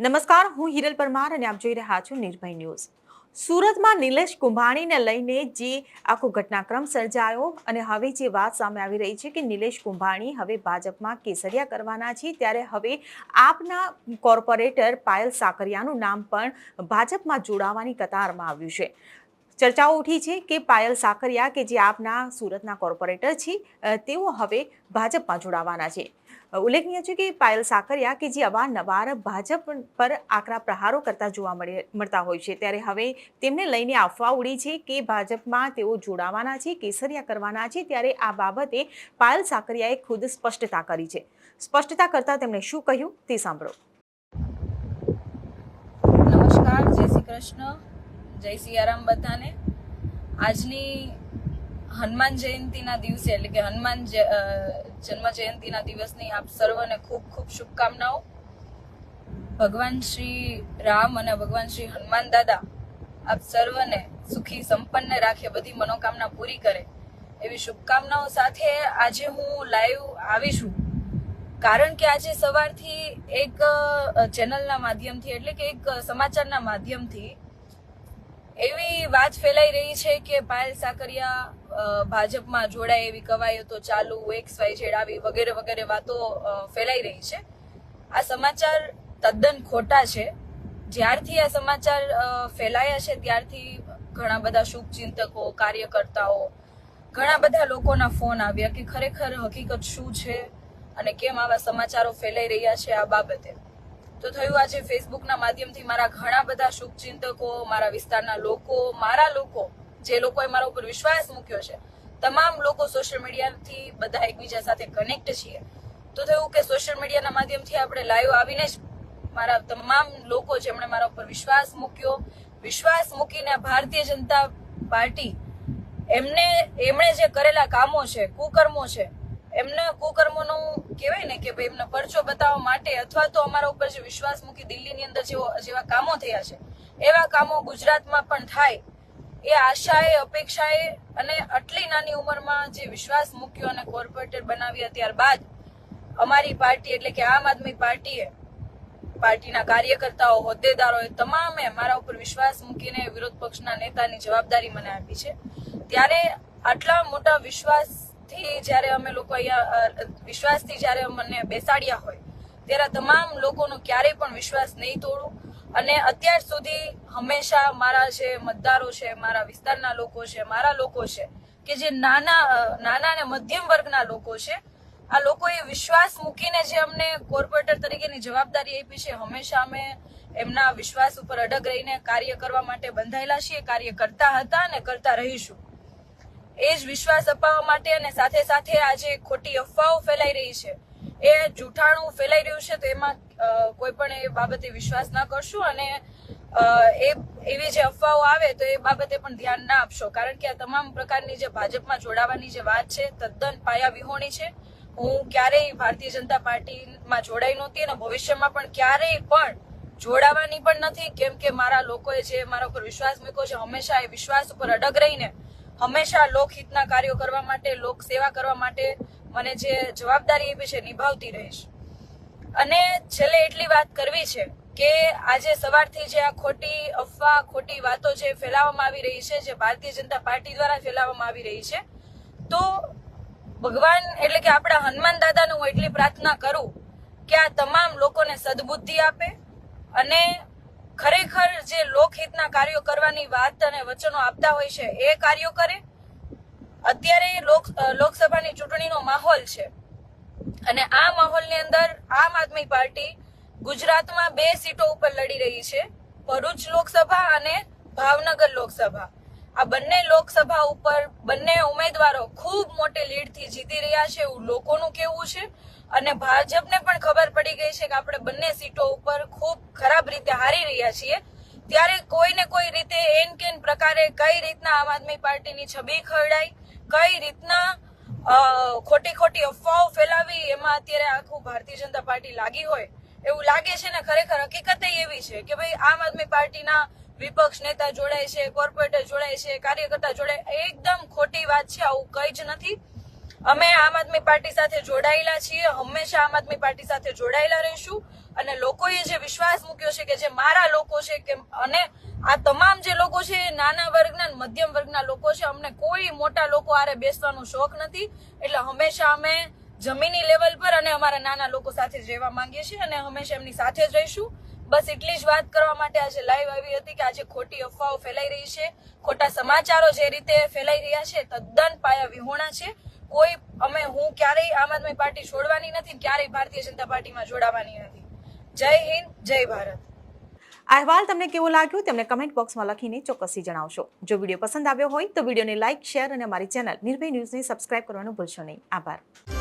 નમસ્કાર, હું હિરલ પરમાર અને આપ જોઈ રહ્યા છો નિર્ભય ન્યૂઝ. સુરતમાં નિલેશ કુંભાણીને લઈને જે આખો ઘટનાક્રમ સર્જાયો અને હવે જે વાત સામે આવી રહી છે કે નિલેશ કુંભાણી હવે ભાજપમાં કેસરિયા કરવાના છે, ત્યારે હવે આપના કોર્પોરેટર પાયલ સાકરિયાનું નામ પણ ભાજપમાં જોડાવાની કતારમાં આવ્યું છે. ચર્ચાઓ ઉઠી છે કે પાયલ સાકરિયા કે જે આપના સુરતના કોર્પોરેટર છે તેઓ હવે ભાજપમાં જોડાવાના છે. ઉલ્લેખનીય છે કે પાયલ સાકરિયા કે જે અવારનવાર ભાજપ પર આકરા પ્રહારો કરતા જોવા મળે, મળતા હોય છે, ત્યારે હવે તેમને લઈને અફવા ઉડી છે કે ભાજપમાં તેઓ જોડાવાના છે, કેસરિયા કરવાના છે, ત્યારે આ બાબતે પાયલ સાકરિયાએ ખુદ સ્પષ્ટતા કરી છે. સ્પષ્ટતા કરતા તેમણે શું કહ્યું તે સાંભળો. નમસ્કાર, જય શ્રી કૃષ્ણ. જય સિયારામ બધાને. આજની હનુમાન જયંતિના દિવસે એટલે કે હનુમાન જન્મ જયંતિના દિવસની આપ સર્વને ખૂબ ખૂબ શુભકામનાઓ. ભગવાન શ્રી રામ અને ભગવાન શ્રી હનુમાન દાદા આપ સર્વને સુખી સંપન્ન રાખે, બધી મનોકામના પૂરી કરે. એવી શુભકામનાઓ સાથે આજે હું લાઈવ આવી છું. કારણ કે આજે સવારથી એક ચેનલના માધ્યમથી એટલે કે એક સમાચારના માધ્યમથી એવી વાત ફેલાઈ રહી છે કે પાયલ સાકરિયા ભાજપમાં જોડાય એવી કવાયતો ચાલુ એક્સ વાય ઝેડ આવી વગેરે વગેરે વાતો ફેલાઈ રહી છે. આ સમાચાર તદ્દન ખોટા છે. જ્યારથી આ સમાચાર ફેલાયા છે, ત્યારથી ઘણા બધા શુભચિંતકો, કાર્યકર્તાઓ, ઘણા બધા લોકોના ફોન આવ્યા કે ખરેખર હકીકત શું છે અને કેમ આવા સમાચારો ફેલાઈ રહ્યા છે આ બાબતે. તો થયું આજે ફેસબુકના માધ્યમથી મારા ઘણા બધા શુભચિંતકો, મારા વિસ્તારના લોકો, મારા લોકો, જે લોકોએ મારા ઉપર વિશ્વાસ મૂક્યો છે, તમામ લોકો સોશિયલ મીડિયાથી બધા એકબીજા સાથે કનેક્ટ છીએ. તો થયું કે સોશિયલ મીડિયાના માધ્યમથી આપણે લાઈવ આવીને જ મારા તમામ લોકો જેમણે મારા ઉપર વિશ્વાસ મૂક્યો, વિશ્વાસ મૂકીને ભારતીય જનતા પાર્ટી એમને, એમણે જે કરેલા કામો છે, કુકર્મો છે એમને કુકર્મોનું કહેવાય ને કે ભાઈ એમનો પરચો બતાવવા માટે અથવા તો અમારા ઉપર જે વિશ્વાસ મૂકી દિલ્હીની અંદર જેવો, જેવા કામો થયા છે, એવા કામો ગુજરાતમાં પણ થાય, એ આશાએ, અપેક્ષાએ અને આટલી નાની ઉંમરમાં જે વિશ્વાસ મૂક્યો અને કોર્પોરેટર બનાવ્યા ત્યારબાદ અમારી પાર્ટી એટલે કે આમ આદમી પાર્ટીએ, પાર્ટીના કાર્યકર્તાઓ, હોદ્દેદારોએ તમામે મારા ઉપર વિશ્વાસ મૂકીને વિરોધ પક્ષના નેતાની જવાબદારી મને આપી છે. ત્યારે આટલા મોટા વિશ્વાસથી જ્યારે અમે લોકો અહીંયા વિશ્વાસથી જ્યારે અમને બેસાડ્યા હોય, ત્યારે તમામ લોકોનો ક્યારેય પણ વિશ્વાસ નહીં તોડું. અને અત્યાર સુધી હંમેશા મારા જે મતદારો છે, મારા વિસ્તારના લોકો છે, મારા લોકો છે, કે જે નાના નાના અને મધ્યમ વર્ગના લોકો છે, આ લોકોએ વિશ્વાસ મૂકીને જે અમને કોર્પોરેટર તરીકેની જવાબદારી આપી છે, હંમેશા અમે એમના વિશ્વાસ ઉપર અડગ રહીને કાર્ય કરવા માટે બંધાયેલા છીએ, કાર્ય કરતા હતા અને કરતા રહીશું. એ જ વિશ્વાસ અપાવવા માટે અને સાથે સાથે આજે ખોટી અફવાઓ ફેલાઈ રહી છે. એ જૂઠાણું ફેલાઈ રહ્યું છે તો એમાં કોઈ પણ એ બાબતે વિશ્વાસ ના કરશું અને એ, એવી જે અફવાઓ આવે તો એ બાબતે પણ ધ્યાન ના આપશો. કારણ કે આ તમામ પ્રકારની જે ભાજપમાં જોડાવાની જે વાત છે, તદ્દન પાયા વિહોણી છે. હું ક્યારેય ભારતીય જનતા પાર્ટીમાં જોડાઈ નહોતી અને ભવિષ્યમાં પણ ક્યારેય પણ જોડાવાની પણ નથી. કેમ કે મારા લોકોએ જે મારા ઉપર વિશ્વાસ મૂક્યો છે, હંમેશા એ વિશ્વાસ ઉપર અડગ રહીને હંમેશા લોકહિતના કાર્યો કરવા માટે, લોક સેવા કરવા માટે મને જે જવાબદારી આપી છે, નિભાવતી રહીશ. અને છેલ્લે એટલી વાત કરવી છે કે આજે સવારથી જે આ ખોટી અફવા, ખોટી વાતો જે ફેલાવવામાં આવી રહી છે, જે ભારતીય જનતા પાર્ટી દ્વારા ફેલાવવામાં આવી રહી છે, તો ભગવાન એટલે કે આપણા હનુમાન દાદાને હું એટલી પ્રાર્થના કરું કે આ તમામ લોકોને સદબુદ્ધિ આપે અને ખરેખર જે લોકહિતના કાર્યો કરવાની વાત અને વચનો આપતા હોય છે, એ કાર્યો કરે? અત્યારે લોકસભાની ચૂંટણીનો માહોલ છે. અને આ માહોલની અંદર આમ આદમી પાર્ટી ગુજરાતમાં બે સીટો ઉપર લડી રહી છે, ભરૂચ લોકસભા અને ભાવનગર લોકસભા. આ બંને લોકસભા ઉપર બંને ઉમેદવારો ખૂબ મોટી લીડથી જીતી રહ્યા છે એવું લોકોનું કહેવું છે. અને ભાજપને પણ ખબર પડી ગઈ છે કે આપણે બંને સીટો ઉપર ખૂબ ખરાબ રીતે હારી રહ્યા છીએ. ત્યારે કોઈને કોઈ રીતે એન કેન પ્રકારે કઈ રીતના આમ આદમી પાર્ટીની છબી ખરડાઈ, કઈ રીતના ખોટી ખોટી અફવાઓ ફેલાવી, એમાં અત્યારે આખું ભારતીય જનતા પાર્ટી લાગી હોય, એવું લાગે છે ને ખરેખર હકીકત એવી છે કે ભાઈ આમ આદમી પાર્ટીના વિપક્ષ નેતા જોડાય છે કોર્પોરેટર જોડાય છે, કાર્યકર્તા જોડાય, એકદમ ખોટી વાત છે, આવું કઈ જ નથી. અમે આમ આદમી પાર્ટી સાથે જોડાયેલા છીએ, હંમેશા આમ આદમી પાર્ટી સાથે જોડાયેલા રહીશું અને લોકોએ જે વિશ્વાસ મૂક્યો છે કે જે મારા લોકો છે કે અને આ તમામ જે લોકો છે, એ નાના વર્ગના મધ્યમ વર્ગના લોકો છે, અમને કોઈ મોટા લોકો આરે બેસવાનો શોખ નથી. એટલે હંમેશા અમે જમીની લેવલ પર અને અમારા નાના લોકો સાથે જ રહેવા માંગીએ છીએ અને હંમેશા એમની સાથે જ રહીશું. બસ એટલી જ વાત કરવા માટે આજે લાઈવ આવી હતી કે આજે ખોટી અફવાઓ ફેલાઈ રહી છે. ખોટા સમાચારો જે રીતે ફેલાઈ રહ્યા છે, તદ્દન પાયા વિહોણા છે. કોઈ, અમે, હું ક્યારેય આમ આદમી પાર્ટી છોડવાની નથી ક્યારેય ભારતીય જનતા પાર્ટીમાં જોડાવાની નથી. જય હિન્દ, જય ભારત. અહેવાલ તમને કેવો લાગ્યો તેમને કમેન્ટ બોક્સમાં લખીને ચોક્કસથી જણાવશો. જો વીડિયો પસંદ આવ્યો હોય તો વિડીયોને લાઇક શેર અને અમારી ચેનલ નિર્ભય ન્યૂઝને સબસ્ક્રાઇબ કરવાનું ભૂલશો નહીં. આભાર.